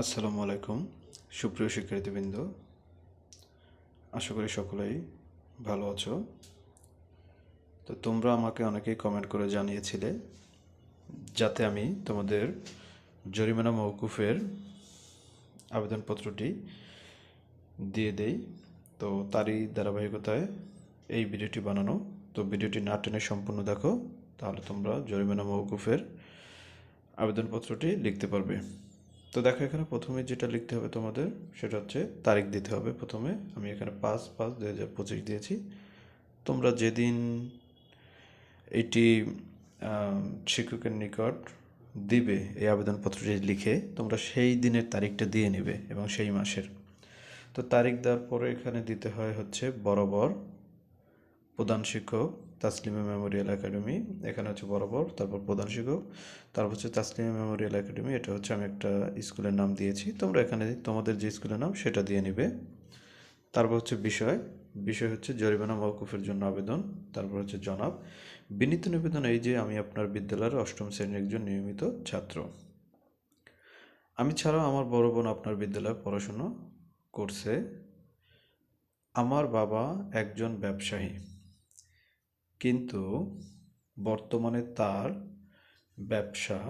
আসসালামু আলাইকুম। সুপ্রিয় শিক্ষার্থীবৃন্দ, আশা করি সকলেই ভালো আছো। তো তোমরা আমাকে অনেকেই কমেন্ট করে জানিয়েছিলে যাতে আমি তোমাদের জরিমানা মৌকুফের আবেদনপত্রটি দিয়ে দেই। তো তারই ধারাবাহিকতায় এই ভিডিওটি বানানো। তো ভিডিওটি না টেনে সম্পূর্ণ দেখো, তাহলে তোমরা জরিমানা মৌকুফের আবেদনপত্রটি লিখতে পারবে। তো দেখো, এখানে প্রথমে যেটা লিখতে হবে তোমাদের, সেটা হচ্ছে তারিখ দিতে হবে প্রথমে। আমি এখানে পাঁচ পাঁচ, দুই হাজার পঁচিশ দিয়েছি। তোমরা যেদিন এটি শিক্ষকের নিকট দিবে, এই আবেদনপত্রটি লিখে, তোমরা সেই দিনের তারিখটা দিয়ে নেবে এবং সেই মাসের। তো তারিখ দেওয়ার পরে এখানে দিতে হয় হচ্ছে বরাবর প্রধান শিক্ষক তাসলিমা মেমোরিয়াল একাডেমি, এখানে হচ্ছে বরাবর, তারপর প্রধান শিক্ষক, তারপর হচ্ছে তাসলিমা মেমোরিয়াল একাডেমি, এটা হচ্ছে আমি একটা স্কুলের নাম দিয়েছি। তোমরা এখানে তোমাদের যে স্কুলের নাম সেটা দিয়ে নিবে। তারপর হচ্ছে বিষয় বিষয় হচ্ছে জরিমানা মৌকুফের জন্য আবেদন, তারপর হচ্ছে জনাব। বিনীত নিবেদন, এই যে আমি আপনার বিদ্যালয়ের অষ্টম শ্রেণির একজন নিয়মিত ছাত্র। আমি ছাড়াও আমার বড় বোন আপনার বিদ্যালয়ে পড়াশুনো করছে। আমার বাবা একজন ব্যবসায়ী। কিন্তু বর্তমানে তার ব্যবসা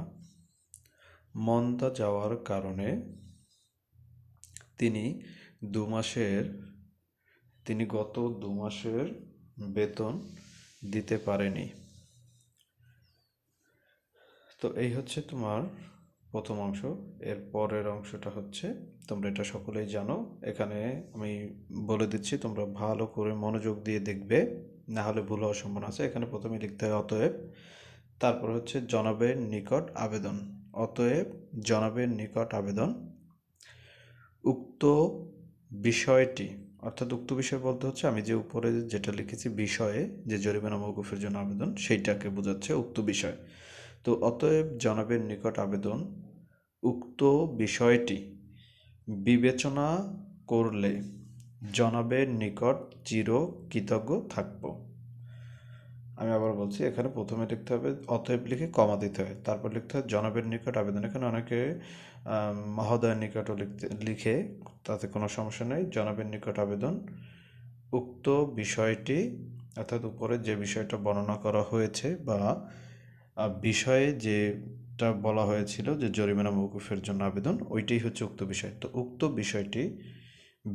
মন্দা যাওয়ার কারণে তিনি দু মাসের, তিনি গত দু মাসের বেতন দিতে পারেনি। তো এই হচ্ছে তোমার প্রথম অংশ। এর পরের অংশটা হচ্ছে, তোমরা এটা সকলেই জানো। এখানে আমি বলে দিচ্ছি, তোমরা ভালো করে মনোযোগ দিয়ে দেখবে। না হলে ভুল হওয়ার সম্ভাবনা আছে। এখানে প্রথমে লিখতে হয় অতএব। তারপর হচ্ছে জনাবের নিকট আবেদন। অতএব জনাবের নিকট আবেদন। উক্ত বিষয়টি, অর্থাৎ উক্ত বিষয় বলতে হচ্ছে, আমি যে উপরে যেটা লিখেছি বিষয়ে, যে জরিমানা মৌকুফের জন্য আবেদন, সেইটাকে বোঝাচ্ছে উক্ত বিষয়। তো অতএব জনাবের নিকট আবেদন, উক্ত বিষয়টি বিবেচনা করলে জনাবের নিকট চির কৃতজ্ঞ থাকব। আমি আবার বলছি, এখানে প্রথমে লিখতে হবে, অতএব লিখে কমা দিতে হয়। তারপর লিখতে হয়, জনাবের নিকট আবেদন। এখানে অনেকে মহোদয়ের নিকটও লিখতে, লিখে তাতে কোনো সমস্যা নেই। জনাবের নিকট আবেদন। উক্ত বিষয়টি, অর্থাৎ উপরে যে বিষয়টা বর্ণনা করা হয়েছে বা বিষয়ে যেটা বলা হয়েছিল যে জরিমানা মৌকুফের জন্য আবেদন, ওইটাই হচ্ছে উক্ত বিষয়। তো উক্ত বিষয়টি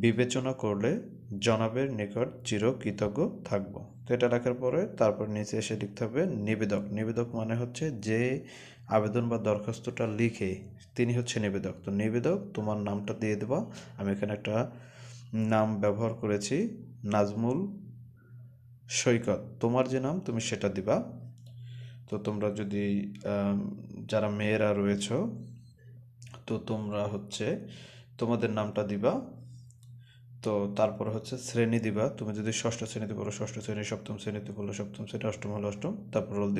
বিবেচনা করলে জনাবের নিকট চির কৃতজ্ঞ থাকব। তো এটা রাখার পরে তারপর নিচে এসে লিখতে হবে নিবেদক। নিবেদক মানে হচ্ছে যে আবেদন বা দরখাস্তটা লিখে তিনি হচ্ছে নিবেদক। তো নিবেদক, তোমার নামটা দিয়ে দেবা। আমি এখানে একটা নাম ব্যবহার করেছি, নাজমুল সৈকত। তোমার যে নাম, তুমি সেটা দিবা। তো তোমরা যদি যারা মেয়েরা রয়েছ, তো তোমরা হচ্ছে তোমাদের নামটা দিবা। তো তারপর হচ্ছে শ্রেণি দিবা। তুমি যদি ষষ্ঠ শ্রেণীতে পড়ো ষষ্ঠ শ্রেণি, সপ্তম শ্রেণীতে পড়ল সপ্তম শ্রেণি, অষ্টম হলো অষ্টম, তারপর রোল দিবা।